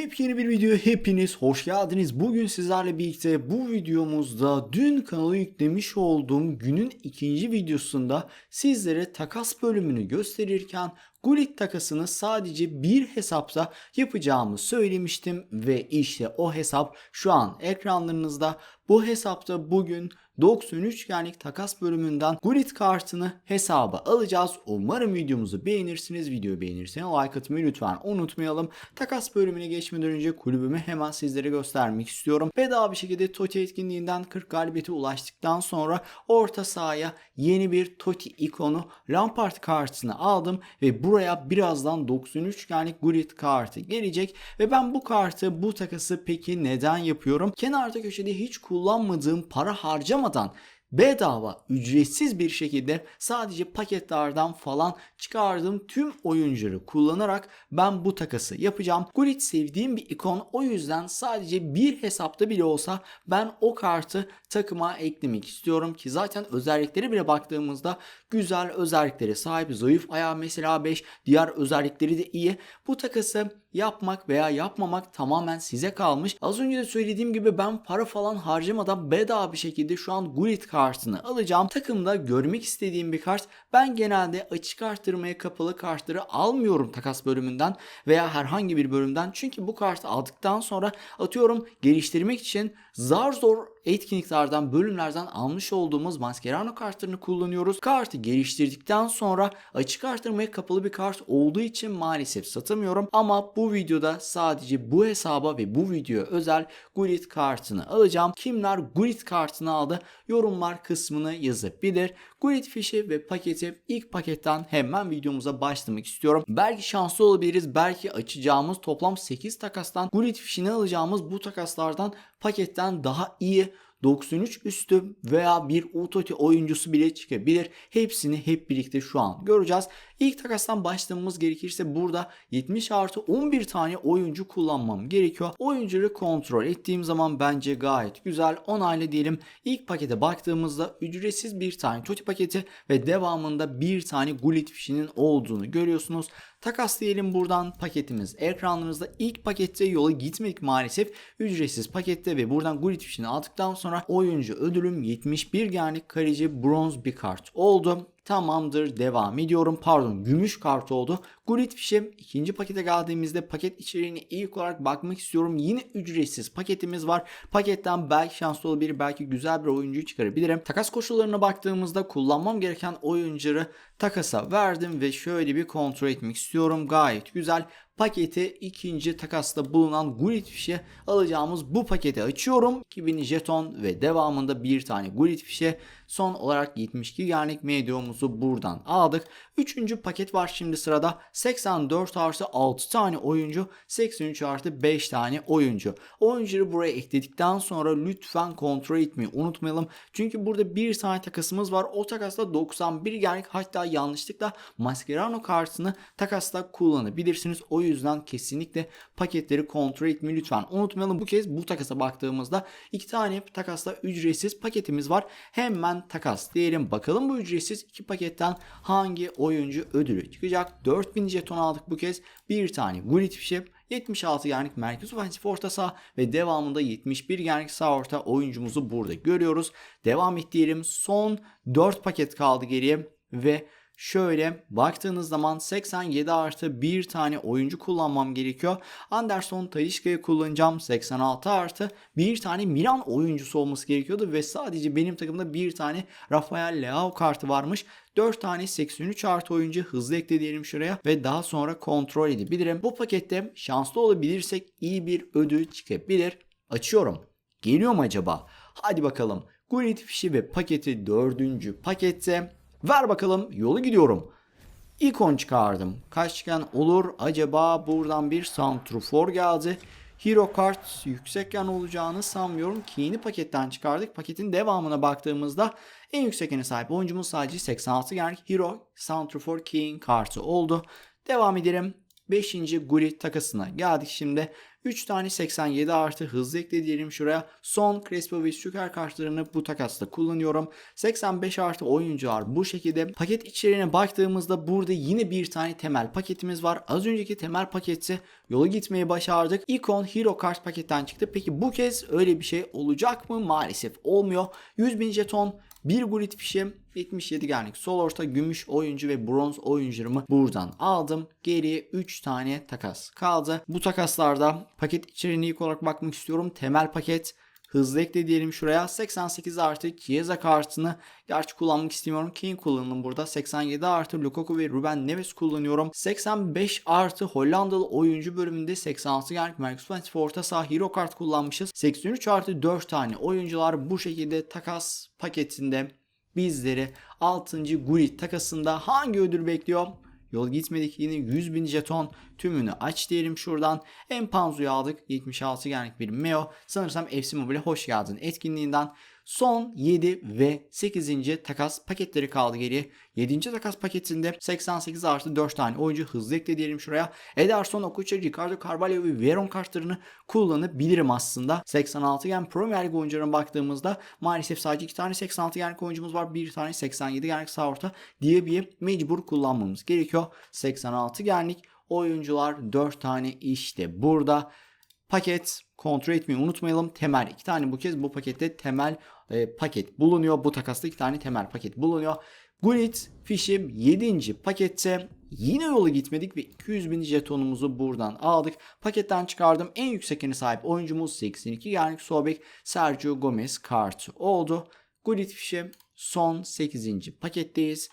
Yepyeni bir video hepiniz hoş geldiniz. Bugün sizlerle birlikte bu videomuzda dün kanala yüklemiş olduğum günün ikinci videosunda sizlere takas bölümünü gösterirken Gullit takasını sadece bir hesapta yapacağımı söylemiştim ve işte o hesap şu an ekranlarınızda. Bu hesapta bugün 93 genlik takas bölümünden Gullit kartını hesaba alacağız. Umarım videomuzu beğenirsiniz. Videoyu beğenirseniz like atmayı lütfen unutmayalım. Takas bölümüne geçmeden önce kulübümü hemen sizlere göstermek istiyorum. Bedava bir şekilde Toti etkinliğinden 40 galibiyete ulaştıktan sonra orta sahaya yeni bir Toti ikonu Lampard kartını aldım ve buraya birazdan 93 genlik Gullit kartı gelecek ve ben bu kartı bu takası peki neden yapıyorum? Kenarda köşede hiç kullanmadığım para harcamadan bedava ücretsiz bir şekilde sadece paketlerden falan çıkardığım tüm oyuncuları kullanarak ben bu takası yapacağım. Gullit sevdiğim bir ikon o yüzden sadece bir hesapta bile olsa ben o kartı takıma eklemek istiyorum ki zaten özellikleri bile baktığımızda güzel özelliklere sahip. Zayıf ayağı mesela 5 diğer özellikleri de iyi. Bu takası yapmak veya yapmamak tamamen size kalmış. Az önce de söylediğim gibi ben para falan harcamadan bedava bir şekilde şu an Gullit kartını alacağım. Takımda görmek istediğim bir kart. Ben genelde açık arttırmaya kapalı kartları almıyorum takas bölümünden veya herhangi bir bölümden. Çünkü bu kartı aldıktan sonra atıyorum geliştirmek için zar zor etkinliklerden, bölümlerden almış olduğumuz Mascherano kartlarını kullanıyoruz. Kartı geliştirdikten sonra açık arttırmaya kapalı bir kart olduğu için maalesef satamıyorum. Ama bu videoda sadece bu hesaba ve bu videoya özel Gullit kartını alacağım. Kimler Gullit kartını aldı yorumlar kısmını yazabilir. Gullit fişi ve paketi ilk paketten hemen videomuza başlamak istiyorum. Belki şanslı olabiliriz. Belki açacağımız toplam 8 takastan Gullit fişini alacağımız bu takaslardan paketten daha iyi 93 üstü veya bir Utoti oyuncusu bile çıkabilir. Hepsini hep birlikte şu an göreceğiz. İlk takastan başlamamız gerekirse burada 70 artı 11 tane oyuncu kullanmam gerekiyor. Oyuncuları kontrol ettiğim zaman bence gayet güzel. Onayla diyelim. İlk pakete baktığımızda ücretsiz bir tane Toti paketi ve devamında bir tane Gullit fişinin olduğunu görüyorsunuz. Takas diyelim buradan paketimiz ekranlarınızda. ilk pakette yola gitmedik maalesef. Ücretsiz pakette ve buradan Gullit fişini aldıktan sonra oyuncu ödülüm 71 genlik kaleci bronz bir kart oldu. Tamamdır devam ediyorum. Pardon gümüş kart oldu. Gullit fişim ikinci pakete geldiğimizde paket içeriğine ilk olarak bakmak istiyorum. Yine ücretsiz paketimiz var. Paketten belki şanslı olabilir belki güzel bir oyuncuyu çıkarabilirim. Takas koşullarına baktığımızda kullanmam gereken oyuncuları takasa verdim ve şöyle bir kontrol etmek istiyorum. Gayet güzel paketi ikinci takasta bulunan Gullit fişe alacağımız bu paketi açıyorum. 2000 jeton ve devamında bir tane Gullit fişe son olarak 72 genlik medyumuzu buradan aldık. Üçüncü paket var şimdi sırada 84 artı 6 tane oyuncu 83 artı 5 tane oyuncu. Oyuncuları buraya ekledikten sonra lütfen kontrol etmeyi unutmayalım. Çünkü burada bir tane takasımız var. O takasta 91 genlik hatta yanlışlıkla Mascherano kartını takasta kullanabilirsiniz. O yüzden kesinlikle paketleri kontrol etmeyi lütfen unutmayalım. Bu kez bu takasa baktığımızda iki tane takasla ücretsiz paketimiz var. Hemen takas diyelim. Bakalım bu ücretsiz iki paketten hangi oyuncu ödülü çıkacak. 4000 jeton aldık bu kez. Bir tane Gullit fişi 76 genlik merkez ofensif orta saha ve devamında 71 genlik sağ orta oyuncumuzu burada görüyoruz. Devam et diyelim. Son 4 paket kaldı geriye ve Şöyle baktığınız zaman 87 artı bir tane oyuncu kullanmam gerekiyor. Anderson Talişka'yı kullanacağım. 86 artı bir tane Milan oyuncusu olması gerekiyordu ve sadece benim takımda bir tane Rafael Leao kartı varmış. 4 tane 83 artı oyuncu hızlı ekle diyelim şuraya ve daha sonra kontrol edebilirim. Bu pakette şanslı olabilirsek iyi bir ödül çıkabilir. Açıyorum. Geliyor mu acaba? Hadi bakalım. Gullit fişi ve paketi dördüncü pakette Ver bakalım yolu gidiyorum. İkon çıkardım. Kaç çıkan olur? Acaba buradan bir Santrofor geldi. Hero kart yüksek yan olacağını sanmıyorum ki yeni paketten çıkardık. Paketin devamına baktığımızda en yüksek yana sahip oyuncumuz sadece 86 genlik Hero Santrofor King kartı oldu. Devam edelim. 5. Gullit takasına geldik şimdi. 3 tane 87 artı hızlı ekle diyelim şuraya. Son Crespo ve Şüker kartlarını bu takasla kullanıyorum. 85 artı oyuncular bu şekilde. Paket içeriğine baktığımızda burada yine bir tane temel paketimiz var. Az önceki temel paketi yola gitmeyi başardık. Icon Hero Kart paketten çıktı. Peki bu kez öyle bir şey olacak mı? Maalesef olmuyor. 100 bin jeton bir grid fişi 77 genlik sol orta gümüş oyuncu ve bronz oyuncularımı buradan aldım. Geriye 3 tane takas kaldı. Bu takaslarda paket içeriğine ilk olarak bakmak istiyorum. Temel paket Hızlı ekle diyelim şuraya. 88 artı Chiesa kartını gerçi kullanmak istemiyorum. Kane kullanalım burada. 87 artı Lukaku ve Ruben Neves kullanıyorum. 85 artı Hollandalı oyuncu bölümünde 86 genlik Marcus Rashford orta saha hero kart kullanmışız. 83 artı 4 tane oyuncular bu şekilde takas paketinde bizleri 6. Gullit takasında hangi ödül bekliyor? Yol gitmedik yine 100 bin jeton tümünü aç diyelim şuradan. Empanzo'yu aldık 76 genlik bir Meo. Sanırsam FC Mobile hoş geldin etkinliğinden. Son 7 ve 8. takas paketleri kaldı geriye. 7. takas paketinde 88 artı 4 tane oyuncu hızlı ekle diyelim şuraya. Ederson, Okucha, Ricardo Carvalho ve Veron kartlarını kullanabilirim aslında. 86 gen Premier Lig oyuncularına baktığımızda maalesef sadece 2 tane 86 genlik oyuncumuz var. 1 tane 87 genlik sağ orta bir mecbur kullanmamız gerekiyor. 86 genlik oyuncular 4 tane işte burada. Paket kontrol etmeyi unutmayalım. Temel iki tane bu kez bu pakette temel e, paket bulunuyor. Bu takasta iki tane temel paket bulunuyor. Gullit fişim 7. pakette yine yola gitmedik ve 200 bin jetonumuzu buradan aldık. Paketten çıkardım. En yüksekine sahip oyuncumuz 82 yani Sobek Sergio Gomez kartı oldu. Gullit fişim son 8. paketteyiz.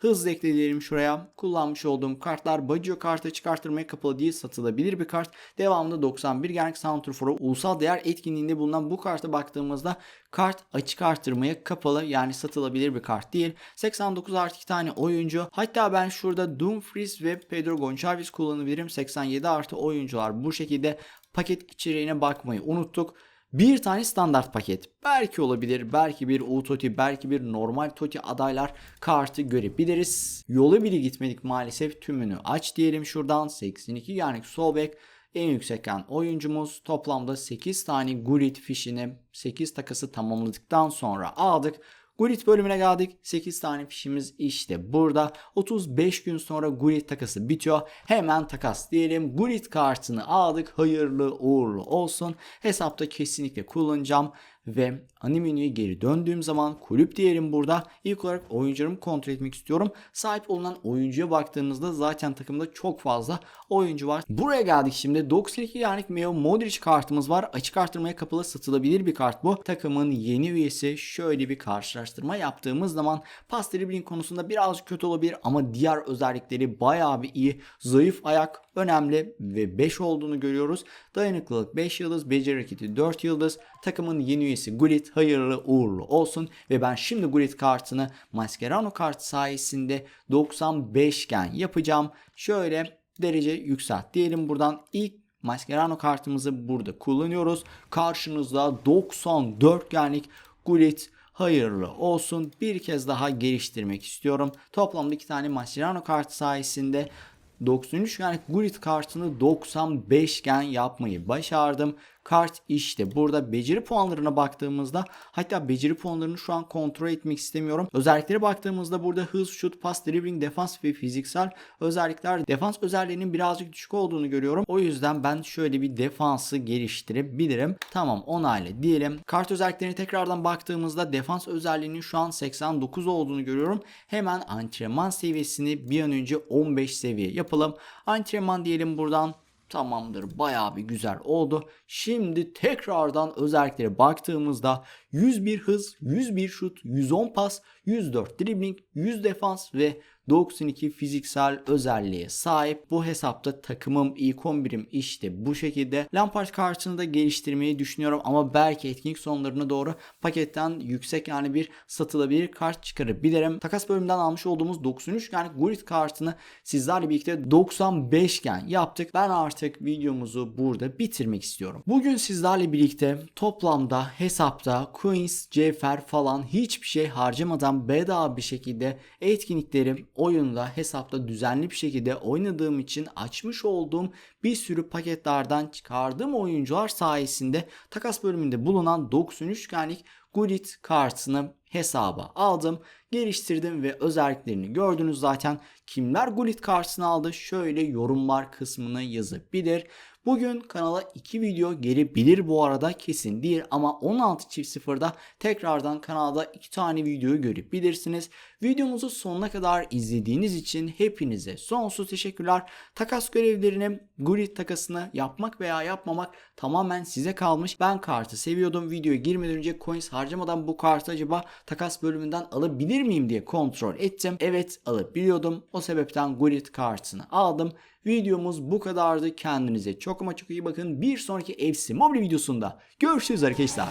Hızlı ekleyelim şuraya. Kullanmış olduğum kartlar Baggio kartı çıkartılmaya kapalı değil satılabilir bir kart. Devamında 91 genlik Santrfor'a ulusal değer etkinliğinde bulunan bu karta baktığımızda kart açık artırmaya kapalı yani satılabilir bir kart değil. 89 artı 2 tane oyuncu. Hatta ben şurada Dumfries ve Pedro Gonçalves kullanabilirim. 87 artı oyuncular bu şekilde paket içeriğine bakmayı unuttuk. Bir tane standart paket. Belki olabilir. Belki bir U-Toti, belki bir normal Toti adaylar kartı görebiliriz. Yola bile gitmedik maalesef. Tümünü aç diyelim şuradan. 82 yani sol bek. En yüksekten oyuncumuz toplamda 8 tane Gullit fişini 8 takası tamamladıktan sonra aldık. Gullit bölümüne geldik. 8 tane fişimiz işte burada. 35 gün sonra Gullit takası bitiyor. Hemen takas diyelim. Gullit kartını aldık. Hayırlı uğurlu olsun. Hesapta kesinlikle kullanacağım. Ve ani menüye geri döndüğüm zaman kulüp diyelim burada. İlk olarak oyuncularımı kontrol etmek istiyorum. Sahip olunan oyuncuya baktığınızda zaten takımda çok fazla oyuncu var. Buraya geldik şimdi. 92 yani Meo Modric kartımız var. Açık artırmaya kapalı satılabilir bir kart bu. Takımın yeni üyesi şöyle bir karşılaştırma yaptığımız zaman pas dribbling konusunda birazcık kötü olabilir ama diğer özellikleri bayağı bir iyi. Zayıf ayak önemli ve 5 olduğunu görüyoruz. Dayanıklılık 5 yıldız, beceri hareketi 4 yıldız. Takımın yeni üyesi Gullit hayırlı uğurlu olsun ve ben şimdi Gullit kartını Mascherano kart sayesinde 95 gen yapacağım. Şöyle derece yükselt diyelim buradan ilk Mascherano kartımızı burada kullanıyoruz. Karşınızda 94 genlik Gullit hayırlı olsun. Bir kez daha geliştirmek istiyorum. Toplamda iki tane Mascherano kartı sayesinde 93 yani Gullit kartını 95 gen yapmayı başardım. Kart işte burada beceri puanlarına baktığımızda hatta beceri puanlarını şu an kontrol etmek istemiyorum. Özelliklere baktığımızda burada hız, şut, pas, dribbling, defans ve fiziksel özellikler defans özelliğinin birazcık düşük olduğunu görüyorum. O yüzden ben şöyle bir defansı geliştirebilirim. Tamam onayla diyelim. Kart özelliklerine tekrardan baktığımızda defans özelliğinin şu an 89 olduğunu görüyorum. Hemen antrenman seviyesini bir an önce 15 seviye yapalım. Antrenman diyelim buradan Tamamdır bayağı bir güzel oldu. Şimdi tekrardan özelliklere baktığımızda 101 hız, 101 şut, 110 pas, 104 dribbling, 100 defans ve 92 fiziksel özelliğe sahip. Bu hesapta takımım ilk 11'im işte bu şekilde. Lampard kartını da geliştirmeyi düşünüyorum ama belki etkinlik sonlarına doğru paketten yüksek yani bir satılabilir kart çıkarabilirim. Takas bölümünden almış olduğumuz 93 yani Gullit kartını sizlerle birlikte 95 gen yaptık. Ben artık videomuzu burada bitirmek istiyorum. Bugün sizlerle birlikte toplamda hesapta coins, cevher falan hiçbir şey harcamadan bedava bir şekilde etkinliklerim oyunda hesapta düzenli bir şekilde oynadığım için açmış olduğum bir sürü paketlerden çıkardığım oyuncular sayesinde takas bölümünde bulunan 93 üçgenlik Gullit kartını hesaba aldım, geliştirdim ve özelliklerini gördünüz zaten. Kimler Gullit kartını aldı? Şöyle yorumlar kısmına yazabilir. Bugün kanala 2 video gelebilir bu arada kesin değil ama 16 çift sıfırda tekrardan kanalda 2 tane videoyu görebilirsiniz. Videomuzu sonuna kadar izlediğiniz için hepinize sonsuz teşekkürler. Takas görevlerini Gullit takasını yapmak veya yapmamak tamamen size kalmış. Ben kartı seviyordum. Videoya girmeden önce coins harcamadan bu kartı acaba takas bölümünden alabilir miyim diye kontrol ettim. Evet alabiliyordum. O sebepten Gullit kartını aldım. Videomuz bu kadardı. Kendinize çok ama çok iyi bakın. Bir sonraki FC Mobile videosunda görüşürüz arkadaşlar.